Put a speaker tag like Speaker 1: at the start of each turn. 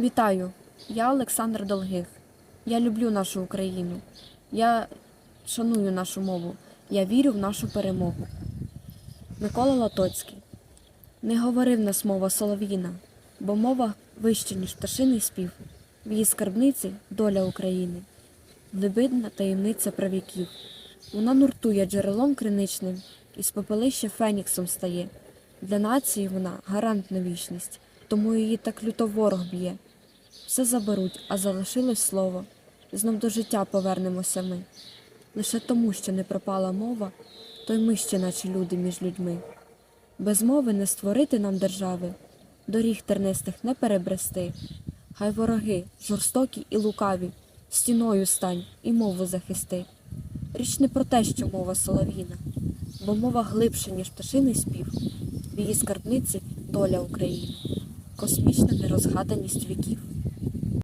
Speaker 1: Вітаю! Я Олександр Долгих. Я люблю нашу Україну. Я шаную нашу мову. Я вірю в нашу перемогу. Микола Латоцький. Не говорив нас мова солов'їна, бо мова вища, ніж пташиний спів. В її скарбниці доля України, глибинна таємниця правіків. Вона нуртує джерелом криничним, і з попелища феніксом стає. Для нації вона гарант на вічність, тому її так люто ворог б'є. Все заберуть, а залишилось слово. Знов до життя повернемося ми. Лише тому, що не пропала мова, то й ми ще, наче люди між людьми. Без мови не створити нам держави, доріг тернистих не перебрести. Хай вороги, жорстокі і лукаві, стіною стань і мову захисти. Річ не про те, що мова солов'їна, бо мова глибша, ніж пташиний спів, в її скарбниці доля України, космічна нерозгаданість віків.